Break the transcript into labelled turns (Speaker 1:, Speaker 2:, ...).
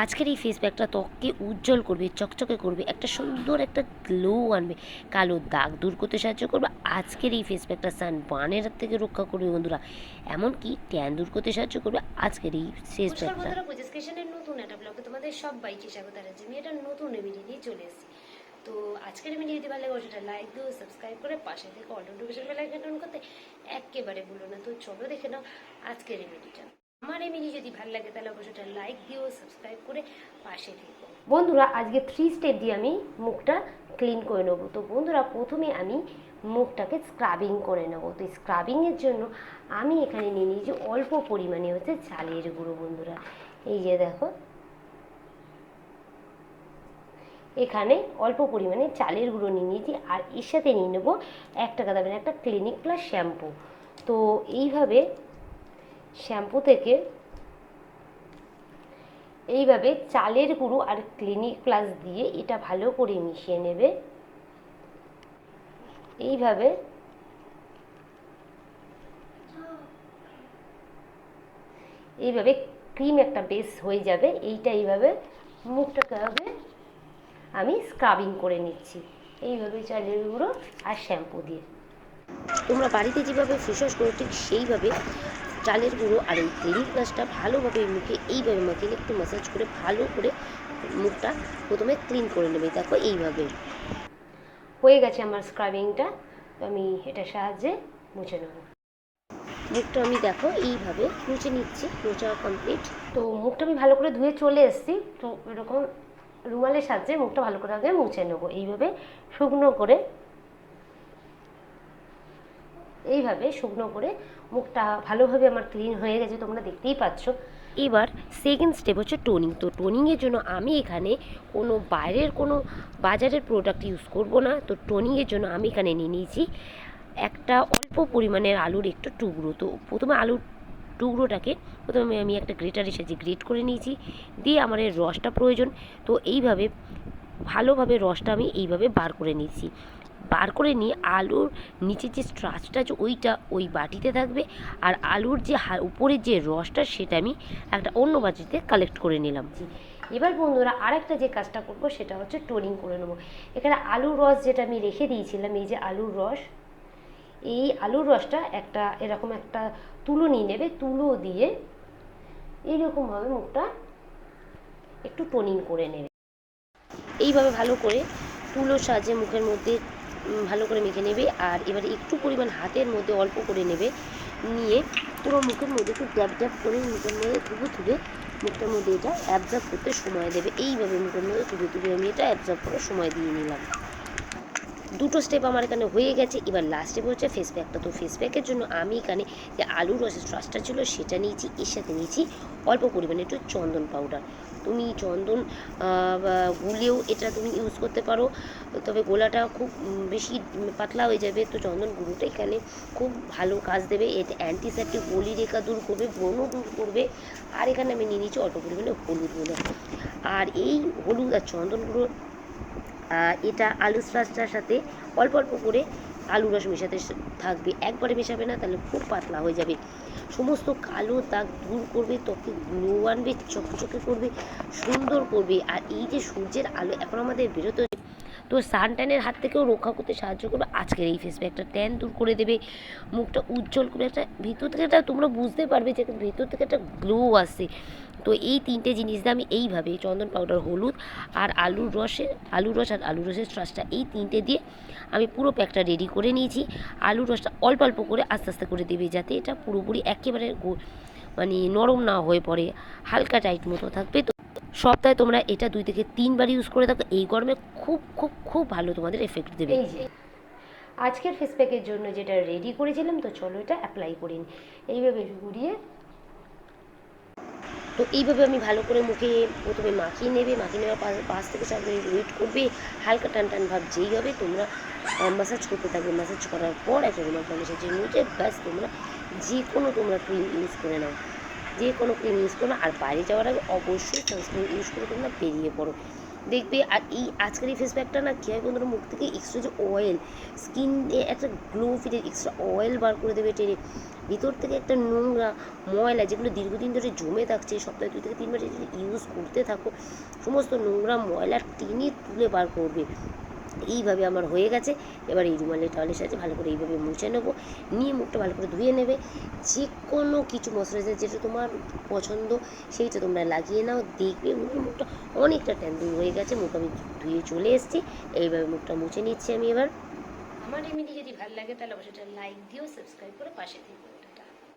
Speaker 1: আজকের এই ফেস প্যাকটা ত্বককে উজ্জ্বল করবে চকচকে করবে একটা সুন্দর একটা গ্লো আনবে। কালো দাগ দূর করতে সাহায্য করবে। আজকের এই ফেস প্যাকটা সান বানের হাত থেকে রক্ষা করবে বন্ধুরা। এমনকি ট্যান দূর করতে সাহায্য করবে আজকের এই ফেস প্যাকটা
Speaker 2: নতুন একটা ব্লগে তোমাদের সবাইকে স্বাগত জানাচ্ছি। আমি একটা নতুন রেমেডি নিয়ে চলে এসেছি। তো আজকের রেমেডি যদি ভালো লাগে সেটা লাইক দিও সাবস্ক্রাইব করে পাশে থেকে all notification bell icon on করতে একেবারে ভুলো না। তো চলো দেখে নাও আজকের রেমেডিটা আমার রেমেডি যদি ভালো লাগে, তাহলে অবশ্যই একটা লাইক দিও সাবস্ক্রাইব করে পাশে থেকো। বন্ধুরা, আজকে থ্রি স্টেপ দিয়ে আমি মুখটা ক্লিন করে নেব। তো বন্ধুরা, প্রথমে আমি মুখটাকে স্ক্রাবিং করে নেব। তো স্ক্রাবিংয়ের জন্য আমি এখানে নিয়ে নিয়েছি অল্প পরিমাণে হচ্ছে চালের গুঁড়ো বন্ধুরা। এই যে দেখো। এখানে অল্প পরিমাণে চালের গুঁড়ো নিয়ে নিয়েছি আর এর সাথে নিয়ে নেব এক টাকা একটা ক্লিনিক প্লাস শ্যাম্পু তো এইভাবে শ্যাম্পু থেকে। এইভাবে চালের গুঁড়ো আর ক্লিনিক প্লাস দিয়ে এটা ভালো করে মিশিয়ে নেবে। এইভাবে এইভাবে ক্রিম একটা বেস হয়ে যাবে। এইটা এইভাবে মুখটাকে হবে আমি স্ক্রাবিং করে নিচ্ছি। এইভাবে চালের গুঁড়ো আর শ্যাম্পু দিয়ে।
Speaker 1: তোমরা বাড়িতে যেভাবে ফেস ওয়াশ করো, ঠিক সেইভাবে চালের গুঁড়ো আর এই ক্লিনিক প্লাসটা ভালোভাবে মুখে এইভাবে মাখিয়ে একটু ম্যাসাজ করে ভালো করে মুখটা প্রথমে ক্লিন করে নেবে। দেখো এইভাবে।
Speaker 2: হয়ে গেছে আমার স্ক্রাবিংটা তো আমি এটার সাহায্যে মুছে নেব।
Speaker 1: মুখটা আমি দেখো এইভাবে মুছে নিচ্ছি, মোছা কমপ্লিট
Speaker 2: তো মুখটা আমি ভালো করে ধুয়ে চলে এসেছি। তো এরকম রুমালের সাহায্যে মুখটা ভালো করে আগে মুছে নেব। এইভাবে শুকনো করে এইভাবে শুকনো করে মুখটা ভালোভাবে আমার ক্লিন হয়ে গেছে, তোমরা দেখতেই পাচ্ছ।
Speaker 1: এবার সেকেন্ড স্টেপ হচ্ছে টোনিং তো টোনিংয়ের জন্য আমি এখানে কোনো বাইরের কোনো বাজারের প্রোডাক্ট ইউজ করব না। তো টোনিংয়ের জন্য আমি এখানে নিয়ে নিয়েছি একটা অল্প পরিমাণের আলুর একটু টুকরো। তো প্রথমে আলুর টুকরোটাকে প্রথমে আমি একটা গ্রেটার এসেছি গ্রেট করে নিয়েছি। দিয়ে আমার এর রসটা প্রয়োজন। তো এইভাবে ভালোভাবে রসটা আমি এইভাবে বার করে নিয়েছি। বার করে নিয়ে আলুর নিচের যে স্ট্রাচটা আছে ওইটা ওই বাটিতে থাকবে আর আলুর যে উপরের যে রসটা সেটা আমি একটা অন্য বাটিতে কালেক্ট করে নিলাম।
Speaker 2: এবার বন্ধুরা আরেকটা যে কাজটা করব সেটা হচ্ছে টোনিং করে নেব। এখানে আলুর রস যেটা আমি রেখে দিয়েছিলাম, এই যে আলুর রস, এই আলুর রসটা একটা এরকম একটা তুলো নিয়ে নেবে, তুলো দিয়ে এইরকমভাবে মুখটা একটু টোনিং করে নেবে।
Speaker 1: এইভাবে ভালো করে তুলো সাহায্যে মুখের মধ্যে ভালো করে মেখে নেবে আর এবারে একটু পরিমাণ হাতের মধ্যে অল্প করে নেবে। নিয়ে পুরো মুখের মধ্যে একটু ড্যাব জ্যাব করে মুখের মধ্যে থুবে থুবে মুখটার মধ্যে এটা অ্যাবজর্ব করতে সময় দেবে। এইভাবে মুখের মধ্যে তুবে তুবে আমি এটা অ্যাবজর্ব করে সময় দিয়ে নিলাম। দুটো স্টেপ আমার এখানে হয়ে গেছে। এবার লাস্ট স্টেপ হচ্ছে ফেস প্যাকটা তো ফেস প্যাকের জন্য আমি এখানে যে আলুর রসের শ্বাসটা ছিল, সেটা নিয়েছি, এর সাথে নিয়েছি অল্প পরিমাণে একটু চন্দন পাউডার তুমি চন্দন গুলেও এটা তুমি ইউজ করতে পারো। তবে গোলাটা খুব বেশি পাতলা হয়ে যাবে। তো চন্দন গুঁড়োটা এখানে খুব ভালো কাজ দেবে। এতে অ্যান্টিসেপ্টিক বলি রেখা দূর করবে, ব্রণ দূর করবে। আর এখানে আমি নিয়ে নিয়েছি অল্প পরিমাণে হলুদ গুঁড়ো। আর এই হলুদ আর চন্দন গুঁড়ো এটা আলু স্লাসটার সাথে অল্প অল্প করে আলু রস মেশাতে থাকবে। একবারে মেশাবে না, তাহলে খুব পাতলা হয়ে যাবে। সমস্ত কালো দাগ দূর করবে, ত্বকে গ্লো আনবে, চকচকে করবে, সুন্দর করবে। আর এই যে সূর্যের আলো এখন আমাদের বেরোতে তো সানট্যানের হাত থেকেও রক্ষা করতে সাহায্য করবে আজকের এই ফেস প্যাকটা ট্যান দূর করে দেবে, মুখটা উজ্জ্বল করে একটা ভিতর থেকে একটা, তোমরা বুঝতে পারবে যে ভিতর থেকে একটা গ্লো আসছে। তো এই তিনটে জিনিস দিয়ে আমি এইভাবে চন্দন পাউডার হলুদ আর আলুর রসে আলুর রস আর আলুর রসের শ্বাসটা এই তিনটে দিয়ে আমি পুরো প্যাকটা রেডি করে নিয়েছি। আলুর রসটা অল্প অল্প করে আস্তে আস্তে করে দেবে যাতে এটা পুরোপুরি একেবারে মানে নরম না হয়ে পড়ে, হালকা টাইট মতো থাকবে। তো সপ্তাহে তোমরা এটা দুই থেকে তিনবার ইউজ করে থাকো। এই গরমে খুব খুব খুব ভালো তোমাদের এফেক্ট দেবে।
Speaker 2: আজকের ফেস প্যাকের জন্য যেটা রেডি করেছিলাম, তো চলো এটা অ্যাপ্লাই করে। নিই। এইভাবে ঘুরিয়ে,
Speaker 1: তো এইভাবে আমি ভালো করে মুখে প্রথমে মাখিয়ে নেবে, মাখিয়ে নেওয়ার পাঁচ থেকে চার মিনিট ওয়েট করবে, হালকা টান টান ভাব যেই হবে তোমরা ম্যাসাজ করতে থাকবে। ম্যাসাজ করার পর একটা রুমাল ফাউন্ডেশন যে মুখে ব্যাস তোমরা যে কোনো তোমরা ক্রিম ইউজ করে নাও। যে কোনো ক্রিম ইউজ করো আর বাইরে যাওয়ার আগে অবশ্যই সানস্ক্রিন ইউজ করে তোমরা বেরিয়ে পড়ো। দেখবে আর এই আজকের এই ফেস না কী হয় মুখ থেকে এক্সট্রা যে অয়েল স্কিন একটা গ্লো ফিরে এক্সট্রা অয়েল বার করে দেবে টেনে। ভিতর থেকে একটা নোংরা ময়লা যেগুলো দীর্ঘদিন ধরে জমে থাকছে সপ্তাহে দুই থেকে তিনবার যদি ইউজ করতে থাকো, সমস্ত নোংরা ময়লা টেনে তুলে বার করবে। এইভাবে আমার হয়ে গেছে। এবার এই রুমালের টাওয়ালের সাথে ভালো করে এইভাবে মুছে নেব। নিয়ে মুখটা ভালো করে ধুয়ে নেবে। যে কোনো কিছু ময়শ্চারাইজার যেটা তোমার পছন্দ, সেইটা তোমরা লাগিয়ে নাও। দেখবে মুখে মুখটা অনেকটা ট্যান হয়ে গেছে। মুখ আমি ধুয়ে চলে এসেছি। এইভাবে মুখটা মুছে নিচ্ছি আমি এবার।
Speaker 2: আমার রেমেডি যদি ভালো লাগে তাহলে অবশ্যই লাইক দিও সাবস্ক্রাইব করে পাশে থেকো।